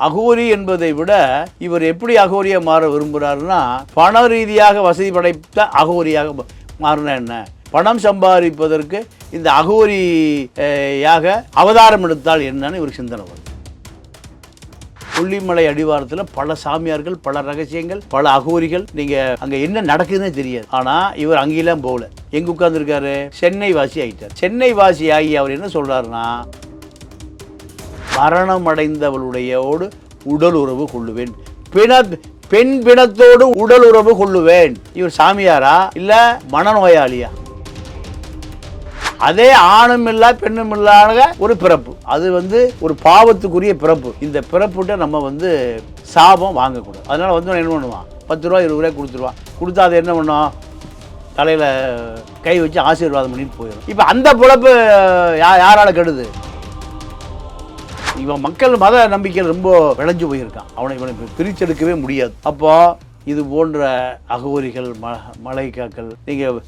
அகோரி என்பதை விட இவர் எப்படி அகோரியாக மாற விரும்புகிறாருன்னா பண ரீதியாக வசதி படைத்த அகோரியாக மாறினா என்ன? பணம் சம்பாதிப்பதற்கு இந்த அகோரியாக அவதாரம் எடுத்தால் என்னன்னு இவருக்கு சிந்தனை வருது கொல்லிமலை அடிவாரத்தில் பல சாமியார்கள் பல ரகசியங்கள் பல அகோரிகள் நீங்கள் அங்கே என்ன நடக்குதுன்னே தெரியாது. ஆனால் இவர் அங்கேயெல்லாம் போகல. எங்கே உட்காந்துருக்காரு சென்னை வாசி ஆகிட்டார் சென்னை வாசி ஆகி அவர் என்ன சொல்கிறாருன்னா மரணமடைந்தவளுடையோடு உடல் உறவு கொள்ளுவேன். பிண பெண் பிணத்தோடு உடல் உறவு கொள்ளுவேன். இவர் சாமியாரா? இல்ல மனநோயாளியா? அதே ஆணும் இல்லா பெண்ணும் இல்லாத ஒரு பிறப்பு. அது வந்து ஒரு பாவத்துக்குரிய பிறப்பு. இந்த பிறப்புட்ட நம்ம வந்து சாபம் வாங்கக்கூடாது. அதனால வந்து அவன் என்ன பண்ணுவான்? பத்து ரூபா இருபது ரூபாய் கொடுத்துருவான் கொடுத்தா அது என்ன பண்ணும்? தலையில் கை வச்சு ஆசீர்வாதம் பண்ணிட்டு போயிடும் இப்போ அந்த பிழப்பு யா யாரால கெடுது? இவன் மக்கள் மத நம்பிக்கை ரொம்ப விளைஞ்சு போயிருக்கான். அவனை இவனை பிரிச்செடுக்கவே முடியாது. அப்போ இது போன்ற அகோரிகள் ம மலைக்காக்கள் நீங்கள்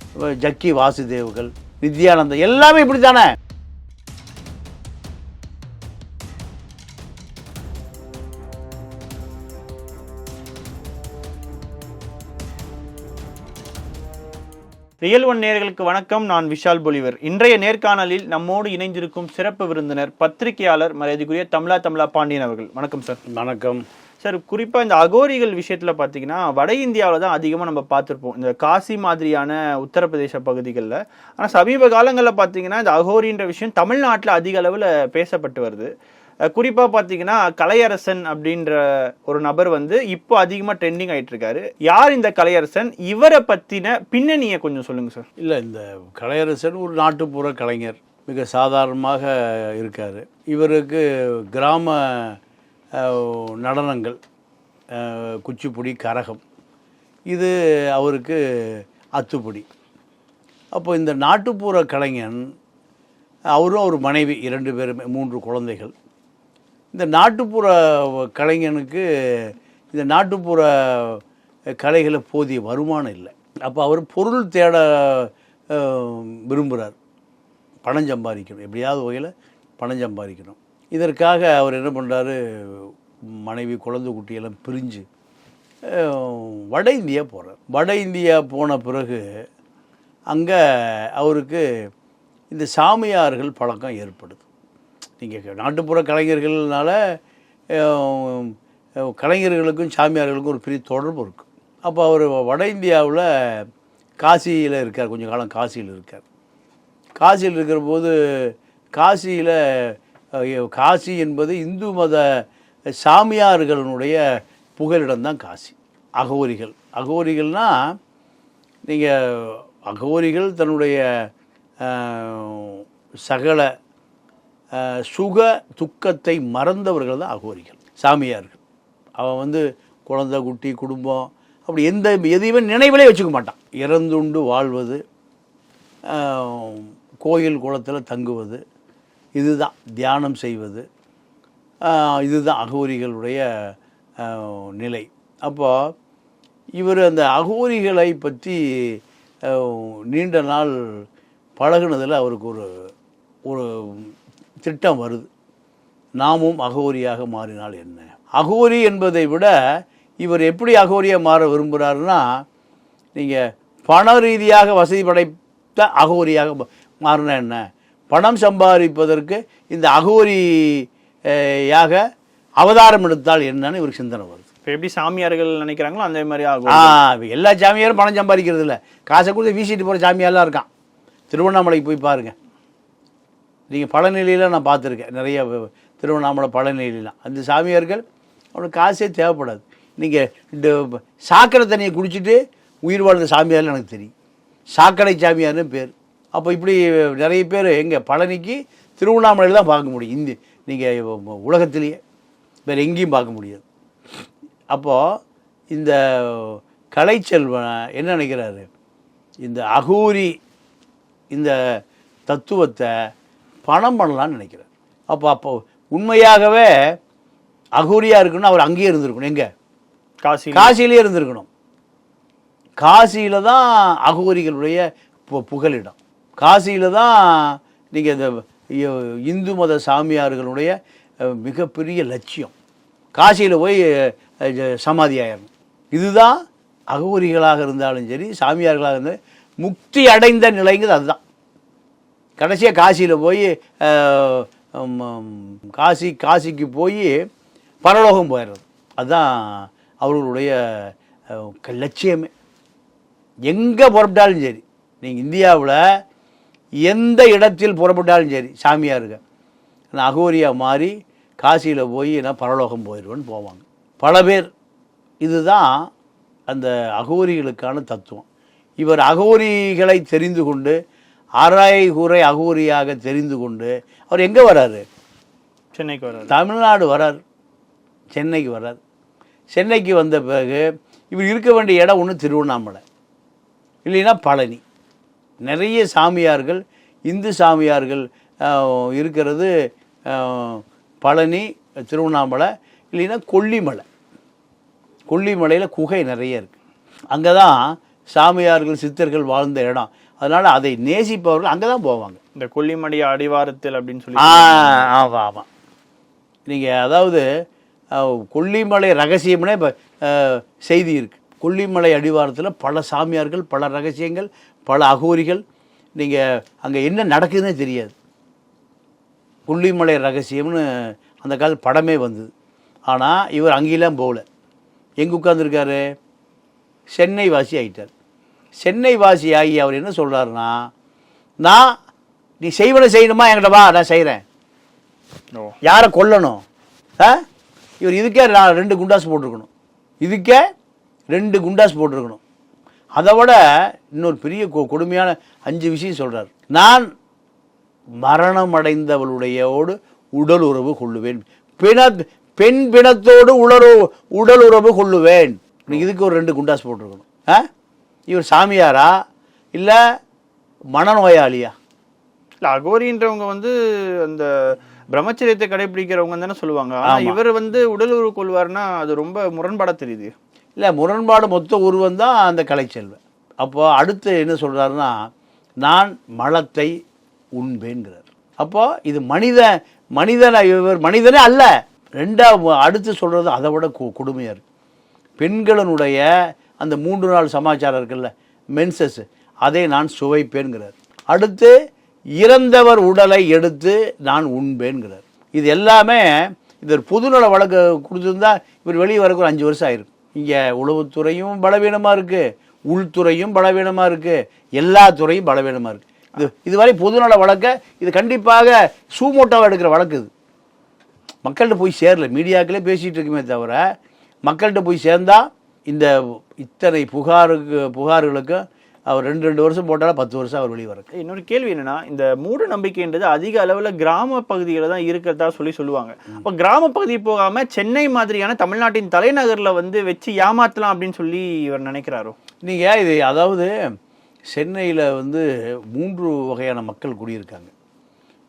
ஜக்கி வாசுதேவுகள் நித்யானந்தம் எல்லாமே இப்படி தானே ரியல் ஒன் நேயர்களுக்கு வணக்கம். நான் விஷால் பொலிவர். இன்றைய நேர்காணலில் நம்மோடு இணைந்திருக்கும் சிறப்பு விருந்தினர் பத்திரிகையாளர் மரியாதைக்குரிய தமிழா தமிழா பாண்டியன் அவர்கள். வணக்கம் சார். வணக்கம். சார் குறிப்பாக இந்த அகோரிகள் விஷயத்தில் பார்த்தீங்கன்னா வட இந்தியாவில் தான் அதிகமாக நம்ம பார்த்துருப்போம் இந்த காசி மாதிரியான உத்தரப்பிரதேச பகுதிகளில். ஆனால் சமீப காலங்களில் பார்த்தீங்கன்னா இந்த அகோரின்ற விஷயம் தமிழ்நாட்டில் அதிக அளவில் பேசப்பட்டு வருது. குறிப்பாக பார்த்தீங்கன்னா கலையரசன் அப்படின்ற ஒரு நபர் வந்து இப்போ அதிகமாக ட்ரெண்டிங் ஆகிட்டு இருக்காரு யார் இந்த கலையரசன்? இவரை பற்றின பின்னணியை கொஞ்சம் சொல்லுங்கள் சார். இல்லை இந்த கலையரசன் ஒரு நாட்டுப்புற கலைஞர் மிக சாதாரணமாக இருக்கார். இவருக்கு கிராம நடனங்கள் குச்சிப்புடி கரகம் இது அவருக்கு அத்துப்படி. அப்போ இந்த நாட்டுப்புற கலைஞன் அவரும் ஒரு மனைவி இரண்டு பேருமே மூன்று குழந்தைகள். இந்த நாட்டுப்புற கலைஞனுக்கு இந்த நாட்டுப்புற கலைகளை போதிய வருமானம் இல்லை. அப்போ அவர் பொருள் தேட விரும்புகிறார் பணம் சம்பாதிக்கணும். எப்படியாவது வகையில் பணம் சம்பாதிக்கணும். இதற்காக அவர் என்ன பண்ணுறாரு மனைவி குழந்தை குட்டியெல்லாம் பிரிஞ்சு வட இந்தியா போகிறார் வட இந்தியா போன பிறகு அங்கே அவருக்கு இந்த சாமியார்கள் பழக்கம் ஏற்படுது. நீங்கள் நாட்டுப்புற கலைஞர்கள்னால கலைஞர்களுக்கும் சாமியார்களுக்கும் ஒரு பெரிய தொடர்பு இருக்கும் அப்போ அவர் வட இந்தியாவில் காசியில் இருக்கார் கொஞ்சம் காலம் காசியில் இருக்கார். காசியில் இருக்கிற போது காசியில் காசி என்பது இந்து மத சாமியார்களுடைய புகலிடம் தான் காசி. அகோரிகள். அகோரிகள்னால் நீங்கள் அகோரிகள் தன்னுடைய சகல சுக துக்கத்தை மறந்தவர்கள் தான் அகோரிகள் சாமியார்கள். அவன் வந்து குழந்தை குட்டி குடும்பம் அப்படி எந்த எதையுமே நினைவிலே வச்சுக்க மாட்டான். இறந்துண்டு வாழ்வது கோயில் குளத்தில் தங்குவது இதுதான் தியானம் செய்வது இதுதான் அகோரிகளுடைய நிலை. அப்போ இவர் அந்த அகோரிகளை பற்றி நீண்ட நாள் பழகுனதில் அவருக்கு ஒரு ஒரு திட்டம் வருது. நாமும் அகோரியாக மாறினால் என்ன? அகோரி என்பதை விட இவர் எப்படி அகோரியாக மாற விரும்புகிறாருன்னா நீங்கள் பண ரீதியாக வசதி படைத்த அகோரியாக மாறினா என்ன? பணம் சம்பாதிப்பதற்கு இந்த அகோரி அஹ், யாக அவதாரம் எடுத்தால் என்னன்னு இவருக்கு சிந்தனை வருது. இப்போ எப்படி சாமியார்கள் நினைக்கிறாங்களோ அந்த மாதிரி ஆ ஆகும் எல்லா சாமியாரும் பணம் சம்பாதிக்கிறது இல்லை காசை கொடுத்து வீசிட்டு போகிற சாமியாரெலாம் இருக்கான். திருவண்ணாமலைக்கு போய் பாருங்கள் நீங்கள் பழநிலையில் நான் பார்த்துருக்கேன். நிறைய திருவண்ணாமலை பழநிலைலாம் அந்த சாமியார்கள் அவனுக்கு காசே தேவைப்படாது. நீங்கள் இந்த சாக்கடை தண்ணியை குடிச்சிட்டு உயிர் வாழ்ந்த சாமியார்னு எனக்கு தெரியும். சாக்கடை சாமியார்னு பேர். அப்போ இப்படி நிறைய பேர் எங்கே பழனிக்கு திருவண்ணாமலையில் தான் பார்க்க முடியும். இந்தி நீங்கள் உலகத்திலேயே. வேறு எங்கேயும் பார்க்க முடியாது. அப்போது இந்த கலைச்செல்வன் என்ன நினைக்கிறாரு? இந்த அகூரி இந்த தத்துவத்தை பணம் பண்ணலான்னு நினைக்கிறார். அப்போ அப்போ உண்மையாகவே அகூரியாக இருக்கணும் அவர் அங்கேயே இருந்திருக்கணும். எங்கே? காசி காசியிலே இருந்திருக்கணும். காசியில் தான் அகோரிகளுடைய புகலிடம். காசியில் தான் நீங்கள் இந்த இந்து மத சாமியார்களுடைய மிகப்பெரிய லட்சியம். காசியில் போய் சமாதி ஆயிடணும் இதுதான் அகோரிகளாக இருந்தாலும் சரி சாமியார்களாக இருந்தாலும் முக்தி அடைந்த நிலைங்கிறது அதுதான். கடைசியாக காசியில் போய் காசி காசிக்கு போய் பரலோகம் போயிடுறது அதுதான் அவர்களுடைய லட்சியமே. எங்கே புறப்பட்டாலும் சரி நீங்கள் இந்தியாவில் எந்த இடத்தில் புறப்பட்டாலும் சரி சாமியாருங்க. நான் அகோரியா மாறி காசியில் போய் நான் பரலோகம் போயிடுவேன்னு போவாங்க. பல பேர். இதுதான் அந்த அகோரிகளுக்கான தத்துவம். இவர் அகோரிகளை தெரிந்து கொண்டு அரை குறை அகோரியாக தெரிந்து கொண்டு அவர் எங்கே வராரு? சென்னைக்கு வராரு. தமிழ்நாடு வரார். சென்னைக்கு வரார். சென்னைக்கு வந்த பிறகு இவர் இருக்க வேண்டிய இடம் ஒன்று திருவண்ணாமலை. இல்லைன்னா பழனி. நிறைய சாமியார்கள் இந்து சாமியார்கள் இருக்கிறது பழனி திருவண்ணாமலை இல்லைன்னா கொல்லிமலை. கொல்லிமலையில் குகை நிறைய இருக்குது அங்கே தான் சாமியார்கள் சித்தர்கள் வாழ்ந்த இடம். அதனால் அதை நேசிப்பவர்கள் அங்கே தான் போவாங்க. இந்த கொல்லிமலை அடிவாரத்தில் அப்படின்னு சொல்லி ஆமாம் ஆமாம் நீங்கள் அதாவது கொல்லிமலை ரகசியம்னே இப்போ செய்தி இருக்குது கொல்லிமலை அடிவாரத்தில் பல சாமியார்கள் பல ரகசியங்கள் பல அகோரிகள். நீங்கள் அங்கே என்ன நடக்குதுன்னே தெரியாது. கொல்லிமலை ரகசியம்னு அந்த கால படமே வந்தது. ஆனால் இவர் அங்கேயெல்லாம் போகல. எங்கே உட்காந்துருக்காரு சென்னை வாசி ஆகிட்டார் சென்னை வாசி ஆகி அவர் என்ன சொல்கிறாருன்னா நான் நீ செய்வனை செய்யணுமா? என்கிட்ட வா நான் செய்கிறேன் யாரை கொல்லணும்? ஆ? இவர் இதுக்கே நான் ரெண்டு குண்டாஸ் போட்டிருக்கணும். இதுக்கே ரெண்டு குண்டாஸ் போட்டிருக்கணும். அதை விட இன்னொரு பெரிய கொடுமையான அஞ்சு விஷயம் சொல்கிறார் நான் மரணம் அடைந்தவளுடையோடு உடல் உறவு கொள்ளுவேன். பிண பெண் பிணத்தோடு உடல் உடல் உறவு கொள்ளுவேன். இதுக்கு ஒரு ரெண்டு குண்டாஸ் போட்டிருக்கணும். ஆ? இவர் சாமியாரா? இல்லை மனநோயாளியா? இல்ல அகோரின்றவங்க வந்து அந்த பிரம்மச்சரியத்தை கடைபிடிக்கிறவங்க தானே சொல்லுவாங்க. இவர் வந்து உடல் உறவு கொள்வார்னா அது ரொம்ப முரண்பாடா தெரியுது. இல்லை முரண்பாடு மொத்த உருவம் தான் அந்த கலைச்செல்வன். அப்போ அடுத்து என்ன சொல்கிறாருன்னா நான் மலத்தை உண்பேன்கிறார். அப்போ இது மனித மனிதன இவர் மனிதனே அல்ல. ரெண்டா அடுத்து சொல்கிறது அதை விட கொடுமையாக இருக்கு. பெண்களினுடைய அந்த மூன்று நாள் சமாச்சாரம் இருக்குல்ல மென்சஸ் அதை நான் சுவைப்பேன்கிறார். அடுத்து இறந்தவர் உடலை எடுத்து நான் உண்பேன்கிறார். இது எல்லாமே இது ஒரு பொதுநல வழக்கு கொடுத்துருந்தா இவர் வெளியே வரக்கு ஒரு அஞ்சு வருஷம் ஆயிருக்கு. இங்கே உளவுத்துறையும் பலவீனமாக இருக்குது உள்துறையும் பலவீனமாக இருக்குது எல்லா துறையும் பலவீனமாக இருக்குது இது இதுவரை பொதுநல வழக்கை இது கண்டிப்பாக சூமோட்டோவாக எடுக்கிற வழக்கு இது. மக்கள்கிட்ட போய் சேரல மீடியாக்களே பேசிகிட்டு இருக்குமே தவிர மக்கள்கிட்ட போய் சேர்ந்தால் இந்த இத்தனை புகாருக்கு புகார்களுக்கு அவர் ரெண்டு ரெண்டு வருஷம் போட்டாலும் பத்து வருஷம் அவர் வெளியே வரக்கு இன்னொரு கேள்வி என்னன்னா இந்த மூட நம்பிக்கைன்றது அதிக அளவுல கிராம பகுதிகளில் தான் இருக்கிறதா சொல்லி சொல்லுவாங்க. அப்ப கிராம பகுதி போகாம சென்னை மாதிரியான தமிழ்நாட்டின் தலைநகர்ல வந்து வச்சு ஏமாத்தலாம் அப்படின்னு சொல்லி இவர் நினைக்கிறாரோ? நீங்கள் இது அதாவது சென்னையில் வந்து மூன்று வகையான மக்கள் குடியிருக்காங்க.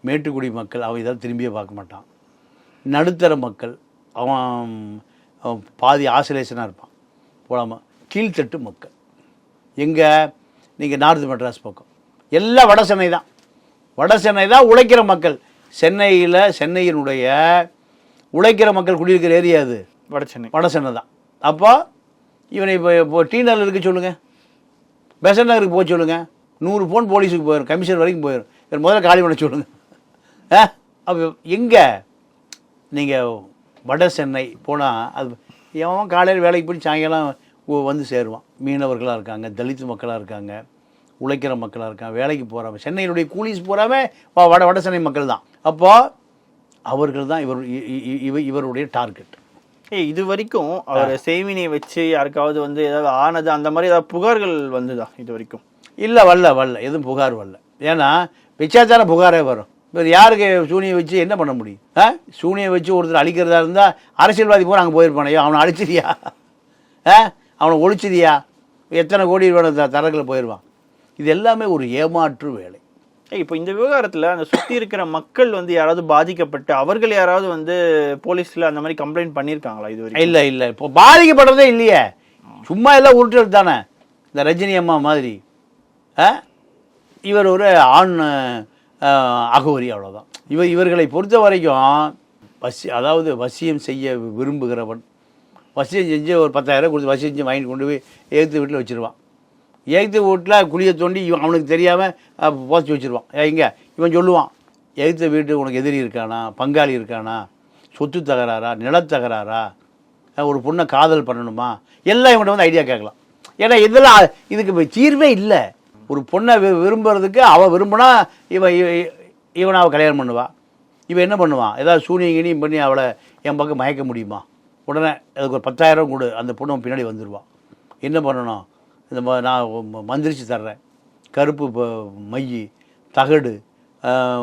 மேட்டுக்குடி மக்கள் அவன் இதை திரும்பியே பார்க்க மாட்டான். நடுத்தர மக்கள் அவன் அவன் பாதி ஆசிலேஷனாக இருப்பான். போடாமல் கீழ்த்தட்டு மக்கள் எங்கே? நீங்கள் நார்த் மெட்ராஸ் பக்கம். எல்லாம் வட சென்னை தான். வட சென்னை தான் உழைக்கிற மக்கள். சென்னையில் சென்னையினுடைய உழைக்கிற மக்கள் குடியிருக்கிற ஏரியா அது. வட சென்னை. வட சென்னை தான். அப்போ இவனை இப்போ இப்போ டி நகர் இருக்க சொல்லுங்கள் பெசன் நகருக்கு போக சொல்லுங்கள் நூறு ஃபோன் போலீஸுக்கு போயிடும் கமிஷன் வரைக்கும் போயிடும் இவர் முதல்ல காலி பண்ண சொல்லுங்கள் ஆ? அப்போ எங்கே? நீங்கள் வட சென்னை போனால் அது எவன் காலையில் வேலைக்கு போய் சாயங்காலம் வந்து சேருவான். மீனவர்களாக இருக்காங்க தலித் மக்களாக இருக்காங்க உழைக்கிற மக்களாக இருக்காங்க வேலைக்கு போகிறவங்க சென்னையினுடைய கூலிஸ் பூராமே வ- வட வட சென்னை மக்கள் தான். அப்போது அவர்கள் தான் இவர் இவ- இவருடைய டார்கெட். ஏய் இது வரைக்கும் அவர் செய்வினையை வச்சு யாருக்காவது வந்து ஏதாவது ஆனது அந்த மாதிரி ஏதாவது புகார்கள் வந்ததா இது வரைக்கும்? இல்லை வரல வரல. எதுவும் புகார் வரல. ஏன்னா வச்சாதானே புகாரே வரும். இப்போ யாருக்கு சூனியை வச்சு என்ன பண்ண முடியும்? ஆ? சூனியை வச்சு ஒருத்தர் அழிக்கிறதா இருந்தால் அரசியல்வாதி பூரா அங்கே போயிருப்பானையோ? அவனை அழிச்சிதியா ஆ? அவனை ஒழிச்சிதியா எத்தனை கோடி வேணும் தரக்கில் போயிடுவான் இது எல்லாமே ஒரு ஏமாற்று வேலை. இப்போ இந்த விவகாரத்துல அந்த சுத்தி இருக்கிற மக்கள் வந்து யாராவது பாதிக்கப்பட்டு அவர்கள் யாராவது வந்து போலீஸ்ல அந்த மாதிரி கம்ப்ளைண்ட் பண்ணியிருக்காங்களா இது வரைக்கும்? இல்லை இல்லை. இப்போ பாதிக்கப்படுறதே இல்லையே. சும்மா எல்லாம் உருட்டல் தானே? இந்த ரஜினி அம்மா மாதிரி. ஆ? இவர் ஒரு ஆண் அகோரி அவ்வளோதான் இவர் இவர்களை பொறுத்த வரைக்கும் வசி அதாவது வசியம் செய்ய விரும்புகிறவன் வசியம் செஞ்சு ஒரு பத்தாயிரம் கொடுத்து வசியம் செஞ்சு வாங்கிட்டு கொண்டு போய் ஏகத்து வீட்டில் வச்சுருவான். ஏகத்து வீட்டில் குழியை தோண்டி இவன் அவனுக்கு தெரியாமல் போச்சு வச்சுருவான். எங்க இவன் சொல்லுவான் எகுத்த வீட்டு உனக்கு எதிரி இருக்கானா? பங்காளி இருக்கானா? சொத்து தகராறா? நிலத்தகராறா ஒரு பொண்ணை காதல் பண்ணணுமா? எல்லாம் இவன்கிட்ட வந்து ஐடியா கேட்கலாம். ஏன்னா இதெல்லாம் இதுக்கு தீர்வே இல்லை. ஒரு பொண்ணை வி விரும்புறதுக்கு அவள் விரும்பினா இவன் இவ- இவனை அவள் கல்யாணம் பண்ணுவாள் இவன் என்ன பண்ணுவான் ஏதாவது சூனியம் கிணியும் பண்ணி அவளை என் பக்கம் மயக்க முடியுமா? உடனே அதுக்கு ஒரு பத்தாயிரம் கொடு. அந்த பொண்ணு பின்னாடி வந்துடுவான் என்ன பண்ணணும்? இந்த நான் மந்திரிச்சு தர்றேன். கருப்பு மை தகடு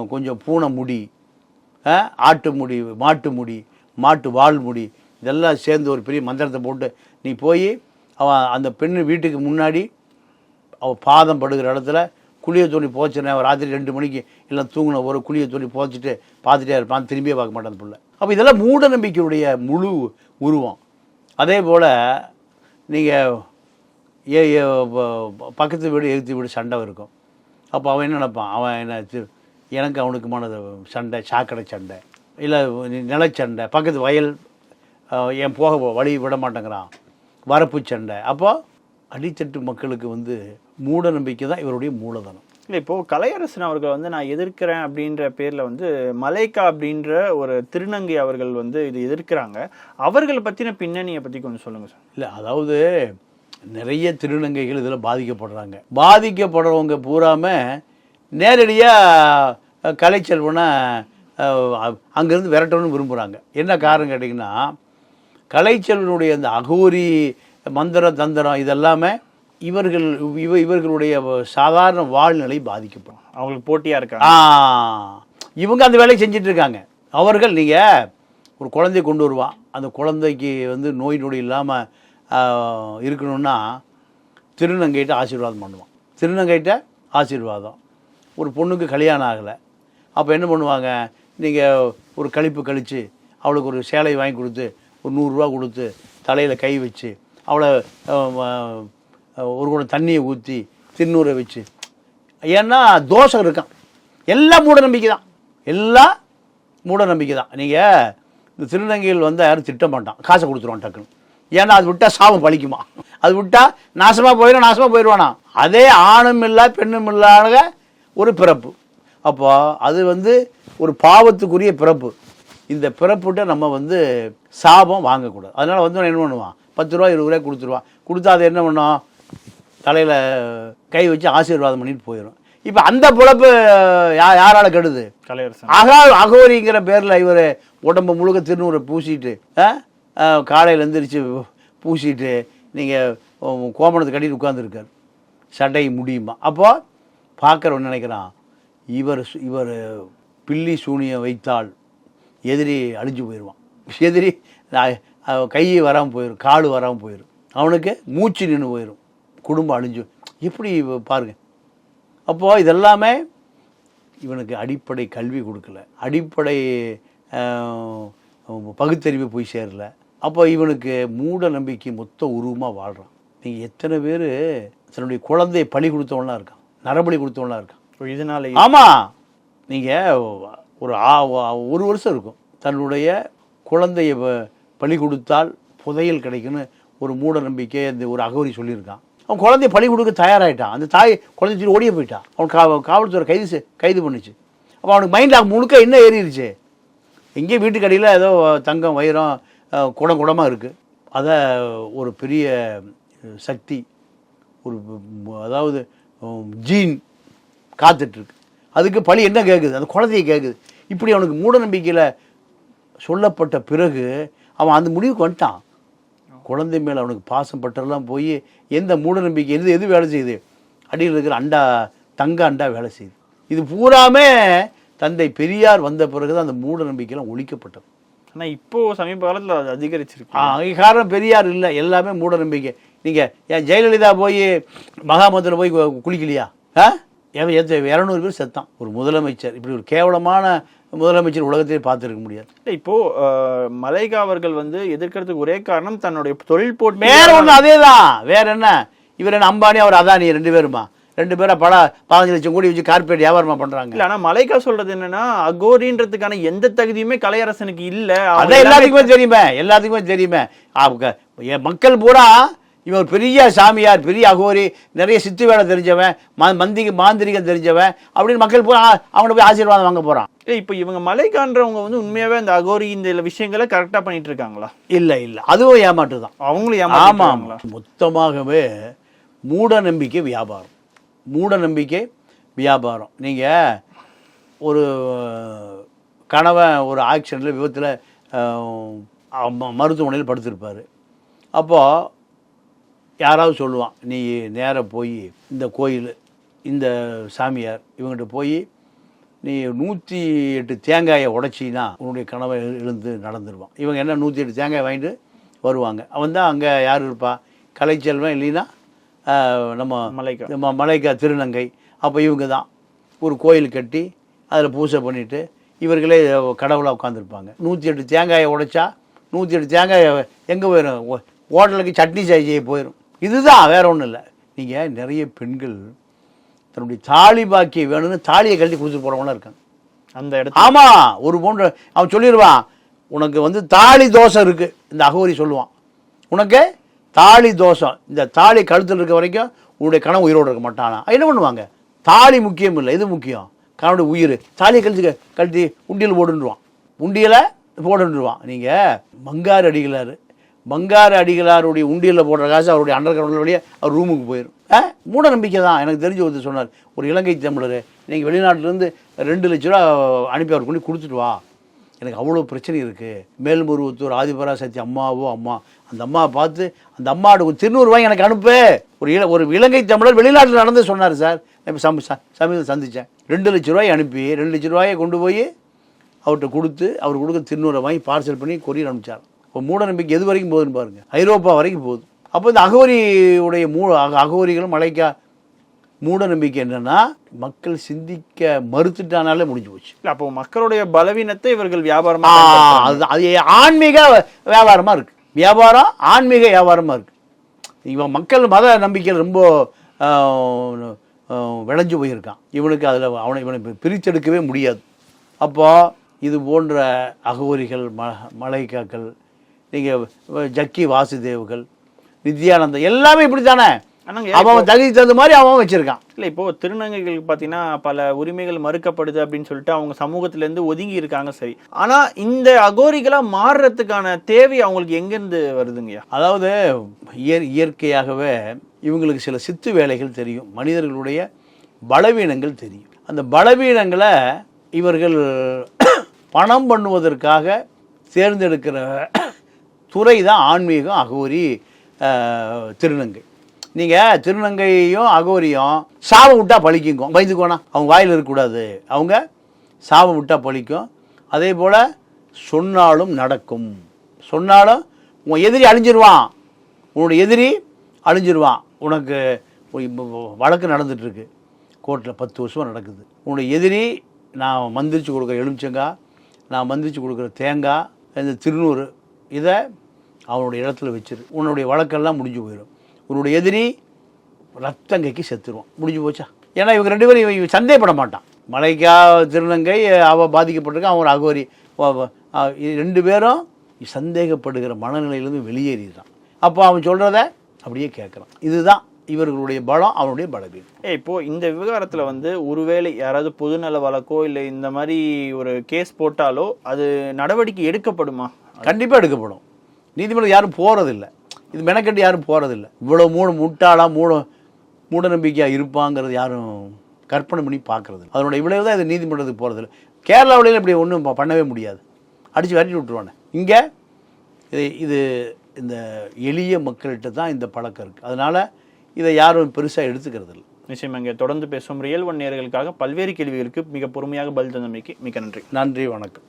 கொஞ்சம் பூனை முடி ஆட்டு முடி மாட்டு முடி மாட்டு வால் முடி இதெல்லாம் சேர்ந்து ஒரு பெரிய மந்திரத்தை போட்டு நீ போய் அவன் அந்த பெண்ணு வீட்டுக்கு முன்னாடி அவள் பாதம் படுகிற இடத்துல குழியை தோண்டி போச்சுனேன் ராத்திரி ரெண்டு மணிக்கு இல்லை தூங்கின ஒரு குளிய தோண்டி போச்சுட்டு பார்த்துட்டே இருப்பான் திரும்பியே பார்க்க மாட்டான் பிள்ளை. அப்போ இதெல்லாம் மூட நம்பிக்கையுடைய முழு உருவம். அதே போல் நீங்கள் ஏ ப- பக்கத்து வீடு எதிர்த்து வீடு சண்டை இருக்கும். அப்போ அவன் என்ன நினப்பான்? அவன் என்ன எனக்கு அவனுக்குமானது சண்டை சாக்கடை சண்டை இல்லை நிலச்சண்டை பக்கத்து வயல் என் போக வழி விட மாட்டேங்கிறான். வரப்பு சண்டை. அப்போ அடித்தட்டு மக்களுக்கு வந்து மூட நம்பிக்கை தான் இவருடைய மூலதனம். இல்லை இப்போ கலையரசன் அவர்கள் வந்து நான் எதிர்க்கிறேன் அப்படின்ற பேர்ல வந்து மலைக்கா அப்படின்ற ஒரு திருநங்கை அவர்கள் வந்து இது எதிர்க்கிறாங்க. அவர்களை பத்தின பின்னணியை பத்தி கொஞ்சம் சொல்லுங்க சார். இல்லை அதாவது நிறைய திருநங்கைகள் இதில் பாதிக்கப்படுறாங்க. பாதிக்கப்படுறவங்க பூராம நேரடியாக கலைச்செல்வனை அங்கேருந்து விரட்டணும்னு விரும்புகிறாங்க என்ன காரணம் கேட்டிங்கன்னா கலைச்செல்வனுடைய அந்த அகோரி மந்திர தந்திரம் இதெல்லாமே இவர்கள் இவ இவர்களுடைய சாதாரண வாழ்நிலை பாதிக்கப்படும். அவங்களுக்கு போட்டியா இருக்காங்க. இவங்க அந்த வேலையை செஞ்சுட்டு இருக்காங்க அவர்கள் நீங்கள் ஒரு குழந்தைய கொண்டு வருவான் அந்த குழந்தைக்கு வந்து நோய் நொடி இல்லாமல் இருக்கணும்னா திருநங்கைகிட்ட ஆசீர்வாதம் பண்ணுவான். திருநங்கைகிட்ட ஆசீர்வாதம். ஒரு பொண்ணுக்கு கல்யாணம் ஆகலை. அப்போ என்ன பண்ணுவாங்க? நீங்கள் ஒரு கழிப்பு கழித்து அவளுக்கு ஒரு சேலை வாங்கி கொடுத்து ஒரு நூறுரூவா கொடுத்து தலையில் கை வச்சு அவளை ஒரு குடம் தண்ணியை ஊற்றி திருநூரை வச்சு. ஏன்னா தோஷம் இருக்கான் எல்லாம் மூட நம்பிக்கை தான். எல்லாம் மூட நம்பிக்கை தான். நீங்கள் இந்த திருநங்கையில் வந்து யாரும் திட்ட மாட்டான். காசை கொடுத்துருவான் டக்குன்னு. ஏன்னா அது விட்டால் சாபம் பழிக்குமா? அது விட்டால் நாசமாக போயிடும் நாசமாக போயிடுவானா? அதே ஆணும் இல்லை பெண்ணும் இல்லாத ஒரு பிறப்பு. அப்போ அது வந்து ஒரு பாவத்துக்குரிய பிறப்பு. இந்த பிறப்புட்ட நம்ம வந்து சாபம் வாங்கக்கூடாது. அதனால் வந்து என்ன பண்ணுவான்? பத்து ரூபா இருபது ரூபாய் கொடுத்துருவான். கொடுத்தா அது என்ன பண்ணும்? தலையில் கை வச்சு ஆசீர்வாதம் பண்ணிட்டு போயிடும் இப்போ அந்த பிழப்பு யா யாரால கெடுது? கலையரசன். அகா அகோரிங்கிற பேரில் இவர் உடம்பு முழுக்க திருநூறை பூசிட்டு காலையில் எந்திரிச்சு பூசிட்டு நீங்கள் கோமணத்தை கட்டிட்டு உட்காந்துருக்கார் சட்டை முடியுமா? அப்போ பார்க்குறவன் நினைக்கிறான் இவர் இவர் பில்லி சூனியம் வைத்தால் எதிரி அழிஞ்சு போயிடுவான் எதிரி கை வராமல் போயிடும் கால் வராமல் போயிடும் அவனுக்கு மூச்சு நின்று போயிடும் குடும்பம் அழிஞ்சு எப்படி இவ- பாருங்க. அப்போது இதெல்லாமே இவனுக்கு அடிப்படை கல்வி கொடுக்கல. அடிப்படை பகுத்தறிவு போய் சேரல. அப்போ இவனுக்கு மூட நம்பிக்கை மொத்த உருவமாக வாழ்கிறான் நீங்கள் எத்தனை பேர் தன்னுடைய குழந்தையை பலி கொடுத்தவன்லாம் இருக்கான். நரபலி கொடுத்தவன்லாம் இருக்கான். இதனால ஆமாம் நீங்கள் ஒரு ஆ- ஒரு வருஷம் இருக்கும். தன்னுடைய குழந்தைய பலி கொடுத்தால் புதையல் கிடைக்குன்னு ஒரு மூட நம்பிக்கை அந்த ஒரு அகவரி சொல்லியிருக்கான். அவன் குழந்தைய பழி கொடுக்க தயாராகிட்டான் அந்த தாய் குழந்தை சொல்லி ஓடியே போயிட்டான் அவன் கா காவல்துறை கைது கைது பண்ணுச்சு. அப்போ அவனுக்கு மைண்டில் முழுக்க என்ன ஏறிடுச்சு எங்கேயும் வீட்டுக்கடையில் ஏதோ தங்கம் வைரம் குடம் குடமாக இருக்குது அதை ஒரு பெரிய சக்தி ஒரு அதாவது ஜீன் காத்துட்ருக்கு. அதுக்கு பழி என்ன கேட்குது அந்த குழந்தைய கேட்குது இப்படி அவனுக்கு மூட நம்பிக்கையில் சொல்லப்பட்ட பிறகு அவன் அந்த முடிவுக்கு வந்துட்டான். குழந்தை மேலே அவனுக்கு பாசம் பட்டெல்லாம் போய் எந்த மூட நம்பிக்கை எது எது வேலை செய்யுது? அடியில் இருக்கிற அண்டா தங்க அண்டா வேலை செய்யுது. இது பூராமே தந்தை பெரியார் வந்த பிறகு தான் அந்த மூட நம்பிக்கையெல்லாம் ஒழிக்கப்பட்டது. ஆனா இப்போ சமீப காலத்துல அது அதிகரிச்சிருக்கு. காரணம் பெரியார் இல்லை எல்லாமே மூட நம்பிக்கை நீங்கள் ஏன் ஜெயலலிதா போய் மகாமந்தில் போய் குளிக்கலையா? ஆ? இரநூறு பேர் செத்தான். ஒரு முதலமைச்சர். இப்படி ஒரு கேவலமான முதலமைச்சர் உலகத்தையே பார்த்துருக்க முடியாது. இப்போ மலைகா அவர்கள் வந்து எதிர்க்கிறதுக்கு ஒரே காரணம் தன்னுடைய தொழில் போட்டி. வேற ஒன்று அதே தான் வேற என்ன? இவர் என்ன அம்பானி அவர் அதானி ரெண்டு பேருமா? ரெண்டு பேரும் பல பதினஞ்சு லட்சம் கோடி வச்சு கார்பரேட் வியாபாரமாக பண்ணுறாங்க இல்ல ஆனா மலைக்கா சொல்றது என்னன்னா அகோரின்றதுக்கான எந்த தகுதியுமே கலையரசனுக்கு இல்ல. அதான் எல்லாத்துக்குமே தெரியுமே எல்லாத்துக்குமே தெரியுமே. மக்கள் பூரா இவன் ஒரு பெரிய சாமியார் பெரிய அகோரி நிறைய சித்து வேலை தெரிஞ்சவன் ம மந்திக மாந்திரிகம் தெரிஞ்சவன் அப்படின்னு மக்கள் பூரா அவங்கள போய் ஆசீர்வாதம் வாங்க போகிறான் ஏய், இப்ப இவங்க மலைக்கான்றவங்க வந்து உண்மையாவே அந்த அகோரி இந்த விஷயங்களை கரெக்டா பண்ணிட்டு இருக்காங்களா? இல்லை இல்லை. அதுவும் ஏமாற்று தான் அவங்களும் ஏமாத்தாங்களா மொத்தமாகவே மூட நம்பிக்கை வியாபாரம். மூட நம்பிக்கை வியாபாரம். நீங்கள் ஒரு கணவன் ஒரு ஆக்சிடெண்ட்டில் விபத்தில் மருத்துவமனையில் படுத்திருப்பார். அப்போது யாராவது சொல்லுவான் நீ நேராக போய் இந்த கோயில் இந்த சாமியார் இவங்ககிட்ட போய் நீ நூற்றி எட்டு தேங்காயை உடைச்சின்னா உன்னுடைய கனவை எழு- எழுந்து நடந்துருவான். இவங்க என்ன நூற்றி எட்டு தேங்காய் வாங்கிட்டு வருவாங்க. அவன் தான் அங்கே யார் இருப்பா? கலைச்செல்வன் இல்லைன்னா நம்ம மலைக்கா. நம்ம மலைக்கா திருநங்கை. அப்போ இவங்க தான் ஒரு கோயில் கட்டி அதில் பூஜை பண்ணிவிட்டு இவர்களே கடவுளாக உட்காந்துருப்பாங்க நூற்றி எட்டு தேங்காயை உடைச்சா நூற்றி எட்டு தேங்காய் எங்கே போயிடும் ஹோட்டலுக்கு சட்னி செய்ய போயிடும் இதுதான் வேற ஒன்றும் இல்லை. நீங்கள் நிறைய பெண்கள் தன்னுடைய தாலி பாக்கிய வேணும்னு தாலியை கழட்டி கொடுத்துட்டு போகிறவங்களாம் இருக்காங்க. அந்த இடத்துல ஆமாம் ஒரு போன்ற அவன் சொல்லிடுவான் உனக்கு வந்து தாலி தோசை இருக்குது இந்த அகோரி சொல்லுவான். உனக்கு தாலி தோசை இந்த தாலி கழுத்தில் இருக்க வரைக்கும் உன்னுடைய கணவன் உயிரோடு இருக்க மாட்டானா? என்ன பண்ணுவாங்க? தாலி முக்கியம் இல்லை இது முக்கியம்? கணவனுடைய உயிர். தாலியை கழிச்சு கழட்டி உண்டியல் போடுன்றுவான். உண்டியலை போடுன்றுவான். நீங்கள் மங்காரு அடிகளார் பங்கார அடிகளாருடைய உண்டியலில் போடுற காசு அவருடைய அண்டர் கிரவுண்டில் வழியே அவர் ரூமுக்கு போயிடும் ஆ? மூட நம்பிக்கை தான். எனக்கு தெரிஞ்ச ஒருத்தர் சொன்னார் ஒரு இலங்கை தமிழர் நீங்கள் வெளிநாட்டிலேருந்து ரெண்டு லட்ச ரூபா அனுப்பி அவர் கொண்டு கொடுத்துட்டு வா. எனக்கு அவ்வளோ பிரச்சனை இருக்குது மேல்முருவத்தூர் ஆதிபராசக்தி அம்மாவோ அம்மா அந்த அம்மாவை பார்த்து அந்த அம்மாவோட ஒரு திருநூறு ரூபாய் எனக்கு அனுப்பு. ஒரு இல ஒரு இலங்கை தமிழர் வெளிநாட்டில் நடந்து சொன்னார் சார். இப்போ சம சமீபம் சந்தித்தேன் ரெண்டு லட்ச ரூபாய் அனுப்பி ரெண்டு லட்ச ரூபாயை கொண்டு போய் அவர்கிட்ட கொடுத்து அவர் கொடுக்க திருநூறை வாங்கி பார்சல் பண்ணி கொரியர் அனுப்பிச்சார். இப்போ மூட நம்பிக்கை எது வரைக்கும் போகுதுன்னு பாருங்க. ஐரோப்பா வரைக்கும் போகுது. அப்போ இந்த அகோரியுடைய மூ அக- அகோரிகளும் மலைக்கா மூட நம்பிக்கை என்னன்னா மக்கள் சிந்திக்க மறுத்துட்டானாலே முடிஞ்சு போச்சு. இல்ல அப்போ மக்களுடைய பலவீனத்தை இவர்கள் வியாபாரமா ஆ, பயன்படுத்துறாங்க. அது அது ஆன்மீக வியாபாரமா இருக்கு. வியாபாரம் ஆன்மீக வியாபாரமா இருக்கு. இவன் மக்கள் மத நம்பிக்கையில் ரொம்ப விளைஞ்சு போயிருக்கான். இவனுக்கு அதில் அவனை இவனை பிரித்தெடுக்கவே முடியாது. அப்போ இது போன்ற அகோரிகள் ம மலைக்காக்கள் நீங்கள் ஜக்கி வாசுதேவுகள் நித்யானந்தம் எல்லாமே இப்படி தானே அவன் தகுதி தகுந்த மாதிரி அவன் வச்சிருக்கான். இல்ல இப்போ திருநங்கைகளுக்கு பாத்தீங்கன்னா பல உரிமைகள் மறுக்கப்படுது அப்படின்னு சொல்லிட்டு அவங்க சமூகத்துல இருந்து ஒதுங்கி இருக்காங்க சரி. ஆனா இந்த அகோரிகளா மாறுறதுக்கான தேவை அவங்களுக்கு எங்க இருந்து வருதுங்கய்யா அதாவது இயற் இயற்கையாகவே இவங்களுக்கு சில சித்து வேலைகள் தெரியும். மனிதர்களுடைய பலவீனங்கள் தெரியும். அந்த பலவீனங்களை இவர்கள் பணம் பண்ணுவதற்காக தேர்ந்தெடுக்கிற துறை தான் ஆன்மீகம் அகோரி திருநங்கை. நீங்கள் திருநங்கையும் அகோரியும் சாபம் விட்டால் பழிக்குங்க. பயந்துக்கோனா அவங்க வாயில் இருக்கக்கூடாது. அவங்க சாபம் விட்டால் பழிக்கும். அதே போல் சொன்னாலும் நடக்கும். சொன்னாலும் உன் எதிரி அழிஞ்சிருவான். உன்னோட எதிரி அழிஞ்சிருவான். உனக்கு வழக்கு நடந்துட்டுருக்கு. கோர்ட்டில் பத்து வருஷமாக நடக்குது. உன்னோட எதிரி நான் மந்திரிச்சு கொடுக்குற எலுமிச்சங்காய் நான் மந்திரிச்சு கொடுக்குற தேங்காய் இந்த திருநூறு இதை அவனுடைய இடத்துல வச்சிரு. உன்னுடைய வழக்கெல்லாம் முடிஞ்சு போயிடும் உன்னுடைய எதிரி ரத்தங்கைக்கு செத்துருவான். முடிஞ்சு போச்சா? ஏன்னா இவங்க ரெண்டு பேரும் இவன் சந்தேகப்பட மாட்டான். மலைக்கா திருநங்கை அவள் பாதிக்கப்பட்டிருக்கான் அவன் அகோரி. ரெண்டு பேரும் சந்தேகப்படுகிற மனநிலையிலேருந்து வெளியேறிடுறான். அப்போ அவன் சொல்கிறத அப்படியே கேட்குறான். இதுதான் இவர்களுடைய பலம் அவனுடைய பலவீனம். ஏ இப்போ இந்த விவகாரத்துல வந்து ஒருவேளை யாராவது பொதுநல வழக்கோ இல்ல இந்த மாதிரி ஒரு கேஸ் போட்டாலோ அது நடவடிக்கை எடுக்கப்படுமா? கண்டிப்பாக எடுக்கப்படும். நீதிமன்றம் யாரும் போகிறதில்ல இது மெனக்கட்டு யாரும் போகிறதில்ல இவ்வளோ மூணு முட்டாளாக மூணு மூட நம்பிக்கையாக இருப்பாங்கிறது யாரும் கற்பனை பண்ணி பார்க்கறது இல்ல. அதனுடைய விளைவு தான் இது நீதிமன்றத்துக்கு போகிறதில்ல கேரளாவிலையும் இப்படி ஒன்றும் பண்ணவே முடியாது. அடித்து விரட்டி விட்டுருவானே. இங்கே இது இது இந்த எளிய மக்கள்கிட்ட தான் இந்த பழக்கம் இருக்குது அதனால் இதை யாரும் பெருசாக எடுத்துக்கிறது இல்லை நிச்சயம் இங்கே தொடர்ந்து பேசும் ரியல் ஒன் நேர்களுக்காக பல்வேறு கேள்விகளுக்கு மிக பொறுமையாக பதில் தந்தமைக்கு மிக நன்றி. நன்றி வணக்கம்.